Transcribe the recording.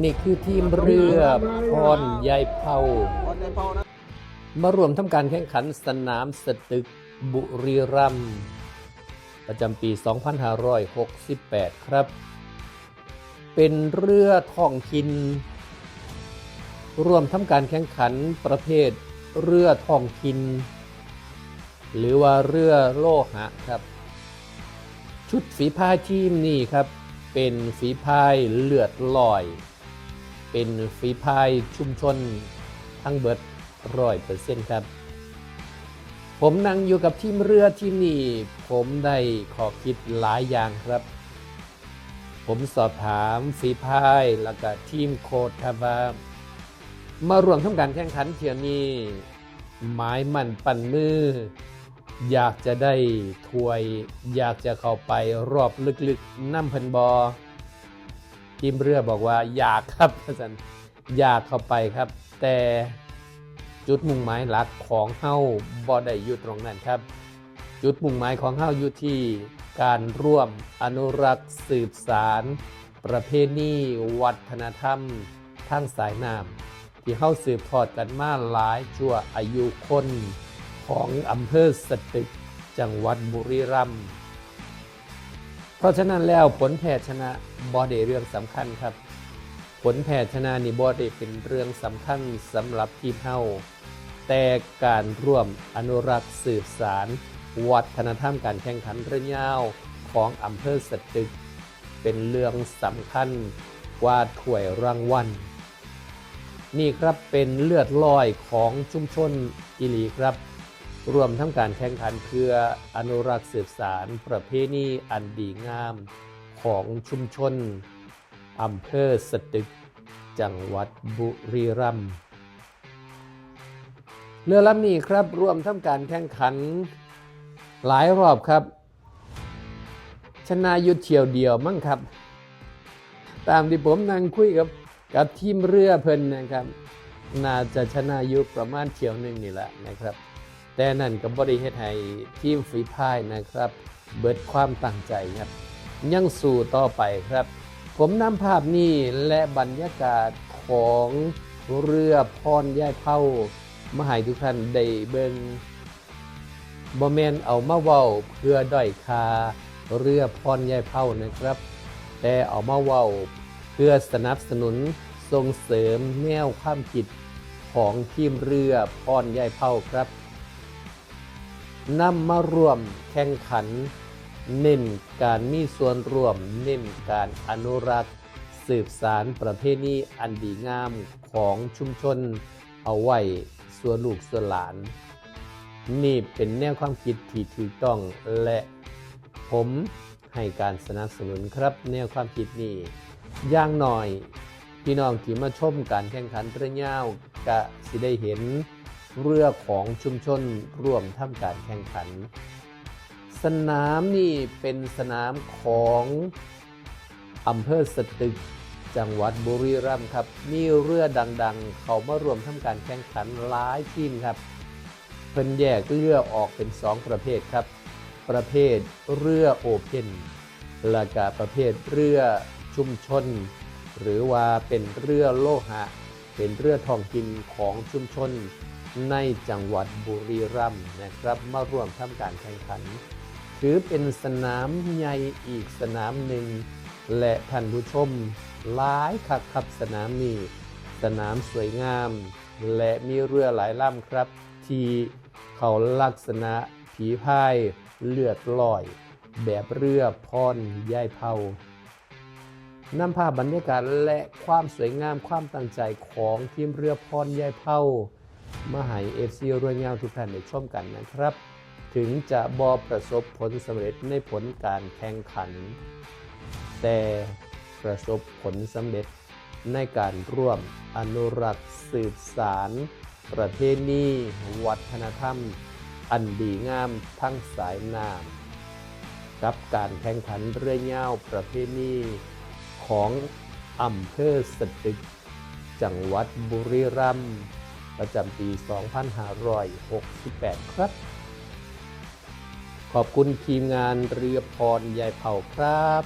นี่คือทีมเรือพรยายเผาพอใจเผามารวมทำการแข่งขันสนามสตึกบุรีรัมย์ประจำปี 2568 ครับ เป็นเรือท่องถิ่นรวมทำการแข่งขันประเภทเรือท่องถิ่นหรือว่าเรือโลหะครับ ชุดฝีพายทีมนี่ครับ เป็นฝีพายเลือดลอย เป็นฝีพายชุมชนทั้งเบิดร้อยเปอร์เซ็นต์ครับ ผมนั่งอยู่กับทีมเรือที่นี่ผมได้ขอคิดหลายอย่างครับ ผมสอบถามฝีพายแล้วก็ทีมโค้ชครับว่า มารวมทำการแข่งขันเที่ยวนี้หมายมั่นปั่นมือ อยากจะได้ถวย อยากจะเข้าไปรอบลึกๆน้ำพันบอ ทีมเรือบอกว่าอยากครับอาจารย์อยากเข้าไปครับ แต่จุดมุ่งหมายหลักของเฮ้าบ่ได้อยู่ตรงนั้นครับ จุดมุ่งหมายของเฮ้าอยู่ที่การร่วมอนุรักษ์สืบสาร ประเพณีวัฒนธรรมทางสายน้ำที่เฮ้าสืบทอดกันมาหลายชั่วอายุคนของอำเภอสตึกจังหวัดบุรีรัมย์ เพราะฉะนั้นแล้วผลแพ้ชนะบอดเรื่องสำคัญครับ ผลแพ้ชนะนี่บอดเป็นเรื่องสำคัญสำหรับทีมเฮาแต่การร่วมอนุรักษ์สืบสาร วัฒนธรรมการแข่งขันเรือยาวของอำเภอสตึก เป็นเรื่องสำคัญกว่าถ้วยรางวัลนี่ครับเป็นเลือดลอยของชุมชนอิลีครับ รวมทั้งการแข่งขันเพื่ออนุรักษ์สืบสารประเพณีอันดีงามของชุมชนอำเภอสตึก จังหวัดบุรีรัมย์เรือลำนี้ครับรวมทั้งการแข่งขันหลายรอบครับ ชนะยุดเฉียวเดียวมั้งครับ ตามที่ผมนั่งคุยกับกับทีมเรือเพิ่นนะครับ น่าจะชนะยุประมาณเฉียวหนึ่งนี่แหละนะครับ แต่นั่นก็บริเฮ็ดให้ทีมฝีพายนะครับ เบิดความตั้งใจครับ ยังสู่ต่อไปครับ ผมนำภาพนี้และบรรยากาศของเรือพรย่ายเผามาให้ทุกท่านได้เบิงบ่แมนเอามาเว้าเพื่อด้อยคาเรือพรย่ายเผานะครับ แต่เอามาเว้าเพื่อสนับสนุนส่งเสริมแนวความคิดของทีมเรือพรย่ายเผาครับ นำมารวมแข่งขัน เน้นการมีส่วนร่วม เน้นการอนุรักษ์ สืบสารประเพณีอันดีงามของชุมชน เอาไว้ส่วนลูกส่วนหลาน นี่เป็นแนวความคิดที่ถูกต้องและผมให้การสนับสนุนครับแนวความคิดนี้อย่างหน่อย พี่น้องที่มาชมการแข่งขันเรือยาวกะสิได้เห็น เรือของชุมชนร่วมทำการแข่งขัน สนามนี่เป็นสนามของอำเภอสตึกจังหวัดบุรีรัมย์ครับ มีเรือดังๆ เขามารวมทำการแข่งขันหลายทีมครับ เพิ่นแยกเรือออกเป็น 2 ประเภทครับ ประเภทเรือโอเพนและก็ประเภทเรือชุมชน หรือว่าเป็นเรือโลหะ เป็นเรือทองถิ่นของชุมชน ในจังหวัดบุรีรัมย์นะครับ มาร่วมทำการแข่งขัน ถือเป็นสนามใหญ่อีกสนามหนึ่ง และท่านผู้ชมหลายคักคับสนามนี้ สนามสวยงาม และมีเรือหลายลำครับ ที่เขาลักษณะผีพายเลือดลอย แบบเรือพรย่ายเผานำภาพบรรยากาศและความสวยงามความตั้งใจของทีมเรือพรย่ายเผา มหาให้เอฟซีรวยเงาทุกท่านได้ชมกันนะครับ ถึงจะบอประสบผลสำเร็จในผลการแข่งขัน แต่ประสบผลสำเร็จในการร่วมอนุรักษ์สืบสาร ประเพณีวัฒนธรรม อันดีงามทั้งสายน้ำกับการแข่งขันเรือยาวประเพณีของอำเภอสตึก จังหวัดบุรีรัมย์ ประจำปี 2568 ครับ ขอบคุณทีมงานเรือพรยายเผ่าครับ